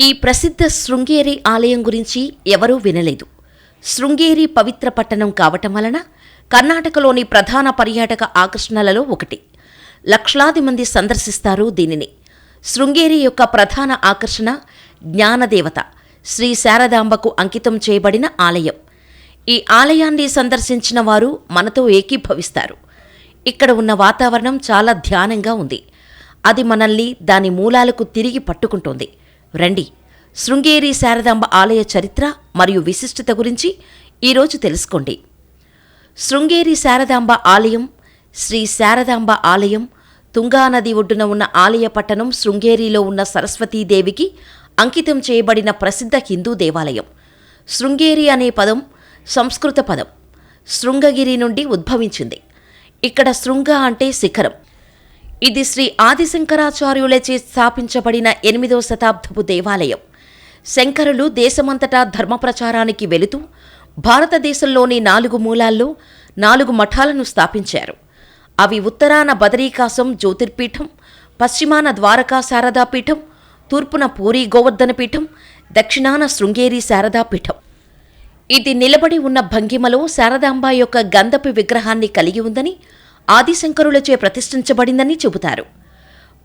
ఈ ప్రసిద్ధ శృంగేరి ఆలయం గురించి ఎవరూ వినలేదు. శృంగేరి పవిత్ర పట్టణం కావటం వలన కర్ణాటకలోని ప్రధాన పర్యాటక ఆకర్షణలలో ఒకటి. లక్షలాది మంది సందర్శిస్తారు దీనిని. శృంగేరి యొక్క ప్రధాన ఆకర్షణ జ్ఞానదేవత శ్రీ శారదాంబకు అంకితం చేయబడిన ఆలయం. ఈ ఆలయాన్ని సందర్శించిన వారు మనతో ఏకీభవిస్తారు. ఇక్కడ ఉన్న వాతావరణం చాలా ధ్యానంగా ఉంది. అది మనల్ని దాని మూలాలకు తిరిగి పట్టుకుంటోంది. రండి. శృంగేరి శారదాంబ ఆలయ చరిత్ర మరియు విశిష్టత గురించి ఈరోజు తెలుసుకోండి. శృంగేరి శారదాంబ ఆలయం శ్రీ శారదాంబ ఆలయం తుంగానది ఒడ్డున ఉన్న ఆలయ పట్టణం శృంగేరిలో ఉన్న సరస్వతీదేవికి అంకితం చేయబడిన ప్రసిద్ధ హిందూ దేవాలయం. శృంగేరి అనే పదం సంస్కృత పదం. శృంగగిరి నుండి ఉద్భవించింది. ఇక్కడ శృంగ అంటే శిఖరం. ఇది శ్రీ ఆదిశంకరాచార్యులచే స్థాపించబడిన ఎనిమిదో శతాబ్దపు దేవాలయం. శంకరులు దేశమంతటా ధర్మ ప్రచారానికి వెళుతూ భారతదేశంలోని నాలుగు మూలాల్లో నాలుగు మఠాలను స్థాపించారు. అవి ఉత్తరాన బదరీకాసం జ్యోతిర్పీఠం పశ్చిమాన ద్వారకా శారదాపీఠం తూర్పున పూరీ గోవర్ధన పీఠం దక్షిణాన శృంగేరి శారదాపీఠం. ఇది నిలబడి ఉన్న భంగిమలో శారదాంబ యొక్క గంధపు విగ్రహాన్ని కలిగి ఉందని ఆదిశంకరులచే ప్రతిష్ఠించబడిందని చెబుతారు.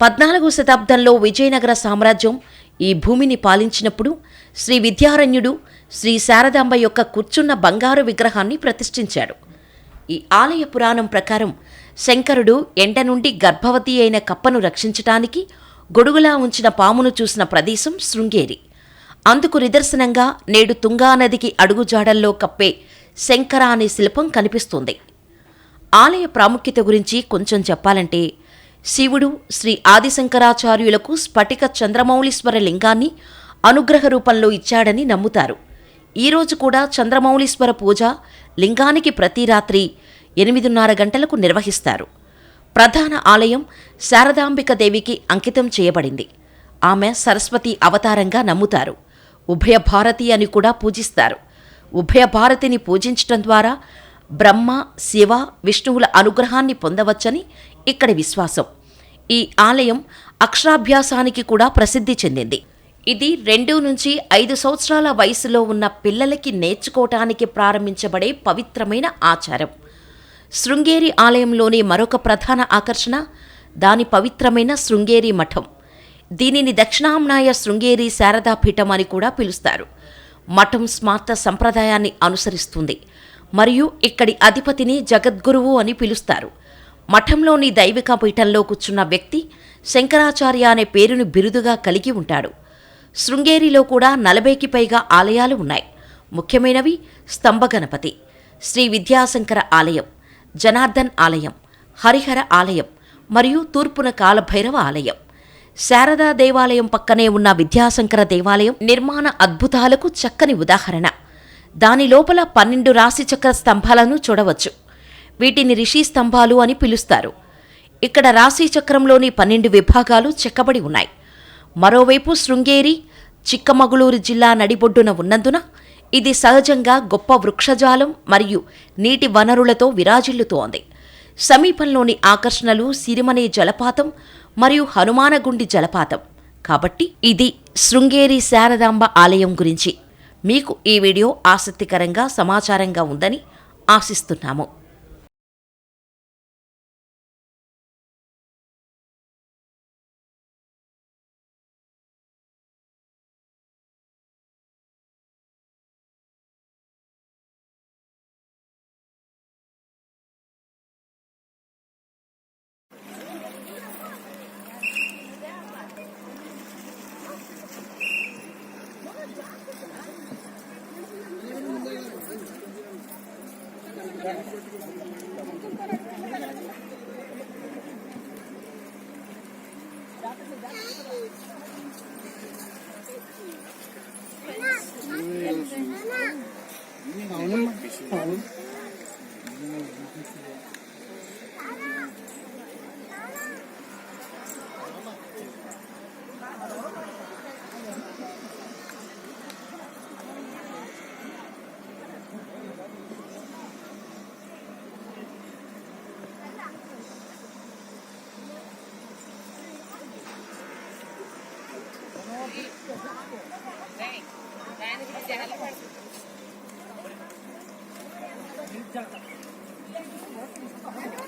పద్నాలుగో శతాబ్దంలో విజయనగర సామ్రాజ్యం ఈ భూమిని పాలించినప్పుడు శ్రీ విద్యారణ్యుడు శ్రీ శారదాంబ యొక్క కూర్చున్న బంగారు విగ్రహాన్ని ప్రతిష్ఠించాడు ఈ ఆలయ పురాణం ప్రకారం శంకరుడు ఎండ నుండి గర్భవతి అయిన కప్పను రక్షించటానికి గొడుగులా ఉంచిన పామును చూసిన ప్రదేశం శృంగేరి. అందుకు నిదర్శనంగా నేడు తుంగానదికి అడుగుజాడల్లో కప్పే శంకర అనే శిల్పం కనిపిస్తుంది. ఆలయ ప్రాముఖ్యత గురించి కొంచెం చెప్పాలంటే శివుడు శ్రీ ఆదిశంకరాచార్యులకు స్ఫటిక చంద్రమౌళీశ్వర లింగాన్ని అనుగ్రహ రూపంలో ఇచ్చాడని నమ్ముతారు. ఈరోజు కూడా చంద్రమౌళీశ్వర పూజ లింగానికి ప్రతి రాత్రి ఎనిమిదిన్నర గంటలకు నిర్వహిస్తారు. ప్రధాన ఆలయం శారదాంబిక దేవికి అంకితం చేయబడింది. ఆమె సరస్వతి అవతారంగా నమ్ముతారు. ఉభయ భారతి అని కూడా పూజిస్తారు. ఉభయ భారతిని పూజించటం ద్వారా బ్రహ్మ శివ విష్ణువుల అనుగ్రహాన్ని పొందవచ్చని ఇక్కడి విశ్వాసం. ఈ ఆలయం అక్షరాభ్యాసానికి కూడా ప్రసిద్ధి చెందింది. ఇది రెండు నుంచి ఐదు సంవత్సరాల వయసులో ఉన్న పిల్లలకి నేర్చుకోవటానికి ప్రారంభించబడే పవిత్రమైన ఆచారం. శృంగేరి ఆలయంలోని మరొక ప్రధాన ఆకర్షణ దాని పవిత్రమైన శృంగేరి మఠం. దీనిని దక్షిణామ్నాయ శృంగేరి శారదాపీఠం అని కూడా పిలుస్తారు. మఠం స్మార్త సంప్రదాయాన్ని అనుసరిస్తుంది. మరియు ఇక్కడి అధిపతిని జగద్గురువు అని పిలుస్తారు. మఠంలోని దైవిక పీఠంలో కూర్చున్న వ్యక్తి శంకరాచార్య అనే పేరును బిరుదుగా కలిగి ఉంటాడు. శృంగేరిలో కూడా నలభైకి పైగా ఆలయాలు ఉన్నాయి. ముఖ్యమైనవి స్తంభగణపతి శ్రీ విద్యాశంకర ఆలయం జనార్దన్ ఆలయం హరిహర ఆలయం మరియు తూర్పున కాలభైరవ ఆలయం. శారదా దేవాలయం పక్కనే ఉన్న విద్యాశంకర దేవాలయం నిర్మాణ అద్భుతాలకు చక్కని ఉదాహరణ. దాని లోపల పన్నెండు రాశిచక్ర స్తంభాలను చూడవచ్చు. వీటిని రిషి స్తంభాలు అని పిలుస్తారు. ఇక్కడ రాశిచక్రంలోని పన్నెండు విభాగాలు చెక్కబడి ఉన్నాయి. మరోవైపు శృంగేరి చిక్కమగళూరు జిల్లా నడిబొడ్డున ఉన్నందున ఇది సహజంగా గొప్ప వృక్షజాలం మరియు నీటి వనరులతో విరాజిల్లుతోంది. సమీపంలోని ఆకర్షణలు సిరిమనే జలపాతం మరియు హనుమానగుండి జలపాతం. కాబట్టి ఇది శృంగేరి శారదాంబ ఆలయం గురించి. మీకు ఈ వీడియో ఆసక్తికరంగా సమాచారంగా ఉందని ఆశిస్తున్నాము. Obrigado. Thank you.